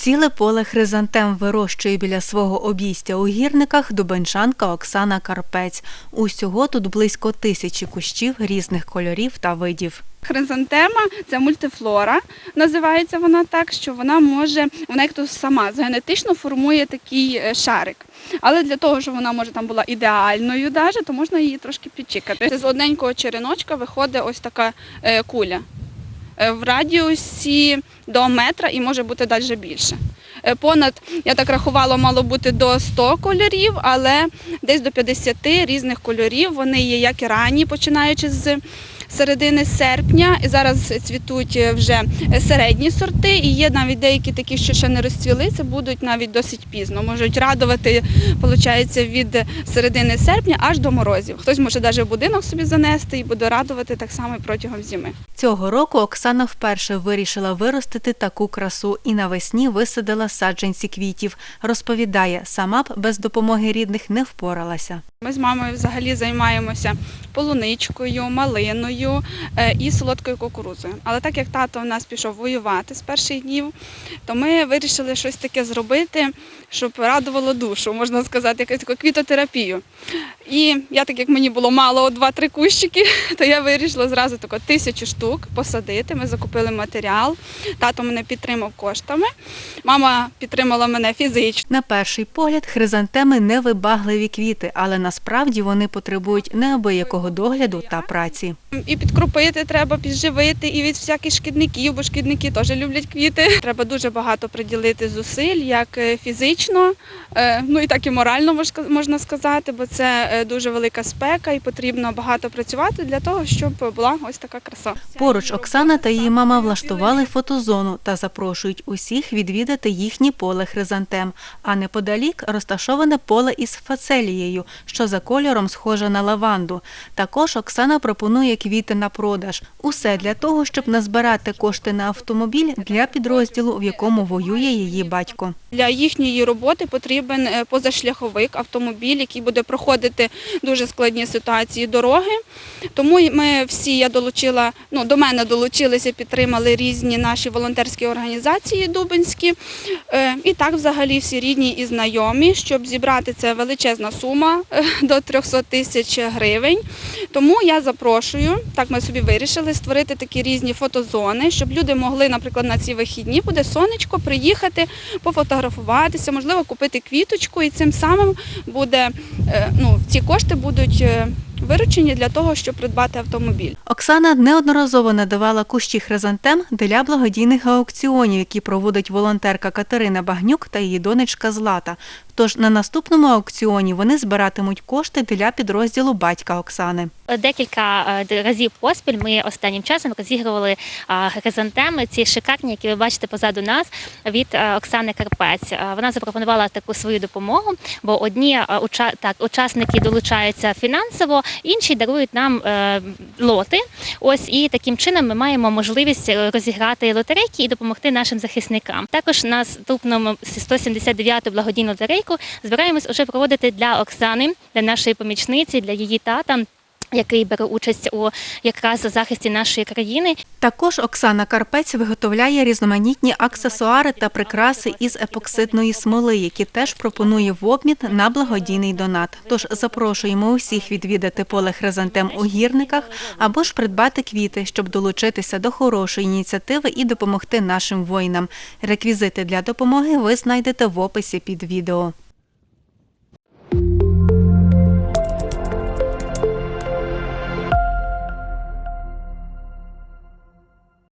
Ціле поле хризантем вирощує біля свого обійстя у гірниках дубенчанка Оксана Карпець. Усього тут близько тисячі кущів різних кольорів та видів. Хризантема це мультифлора, називається вона так, що вона може, вона як то сама генетично формує такий е, шарик. Але для того, щоб вона може там була ідеальною, даже, то можна її трошки підчикати. З одненького череночка виходить ось така е, куля. Е, В радіусі до метра і може бути далі більше. Е, Понад, я так рахувала, мало бути до 100 кольорів, але десь до 50 різних кольорів. Вони є як і ранні, починаючи з середини серпня. І зараз цвітуть вже середні сорти, і є навіть деякі такі, що ще не розцвіли. Це будуть навіть досить пізно. Можуть радувати, виходить, від середини серпня аж до морозів. Хтось може навіть в будинок собі занести і буде радувати так само і протягом зими. Цього року Оксана вперше вирішила виростити таку красу і навесні висадила саджанці квітів. Розповідає, сама б без допомоги рідних не впоралася. Ми з мамою взагалі займаємося полуничкою, малиною е, і солодкою кукурудзою. Але так як тато у нас пішов воювати з перших днів, то ми вирішили щось таке зробити, щоб радувало душу, можна сказати, якусь таку квітотерапію. І я, так як мені було мало два-три кущики, то я вирішила зразу тако тисячу штук посадити. Ми закупили матеріал. Тато мене підтримав коштами. Мама підтримала мене фізично. На перший погляд, хризантеми невибагливі квіти, але насправді вони потребують неабиякого догляду та праці. І підкропити треба, підживити, і від всяких шкідників, бо шкідники теж люблять квіти. Треба дуже багато приділити зусиль, як е, фізично, е, ну і так і морально можна сказати, бо це е, дуже велика спека і потрібно багато працювати для того, щоб була ось така краса. Поруч Оксана та її мама влаштували фотозону та запрошують усіх відвідати їхнє поле хризантем. А неподалік розташоване поле із фацелією, що за кольором схоже на лаванду. Також Оксана пропонує квіти на продаж. Усе для того, щоб назбирати кошти на автомобіль для підрозділу, в якому воює її батько. Для їхньої роботи потрібен е, позашляховик, автомобіль, який буде проходити дуже складні ситуації дороги. Тому ми всі я долучила, ну до мене долучилися, підтримали різні наші волонтерські організації дубинські. Е, І так, взагалі, всі рідні і знайомі, щоб зібрати це величезна сума е, до 300 тисяч гривень. Тому я запрошую, так ми собі вирішили створити такі різні фотозони, щоб люди могли, наприклад, на ці вихідні буде сонечко, приїхати, пофотографуватися, можливо, купити квіточку, і цим самим буде е, ну, ці кошти будуть е, виручені для того, щоб придбати автомобіль. Оксана неодноразово надавала кущі хризантем для благодійних аукціонів, які проводить волонтерка Катерина Багнюк та її донечка Злата. Тож на наступному аукціоні вони збиратимуть кошти для підрозділу батька Оксани. Декілька е, разів поспіль ми останнім часом розігрували хризантеми, ці шикарні, які ви бачите позаду нас від е, Оксани Карпець. Е, Вона запропонувала таку свою допомогу, бо одні уча- так, учасники долучаються фінансово, інші дарують нам е, лоти. Ось і таким чином ми маємо можливість е, розіграти лотерейки і допомогти нашим захисникам. Також на наступному 179-ту благодійну лотерейку збираємось уже проводити для Оксани, для нашої помічниці, для її тата. Який бере участь у якраз захисті нашої країни, Також Оксана Карпець виготовляє різноманітні аксесуари та прикраси із епоксидної смоли, які теж пропонує в обмін на благодійний донат. Тож запрошуємо усіх відвідати поле хризантем у гірниках або ж придбати квіти, щоб долучитися до хорошої ініціативи і допомогти нашим воїнам. Реквізити для допомоги ви знайдете в описі під відео.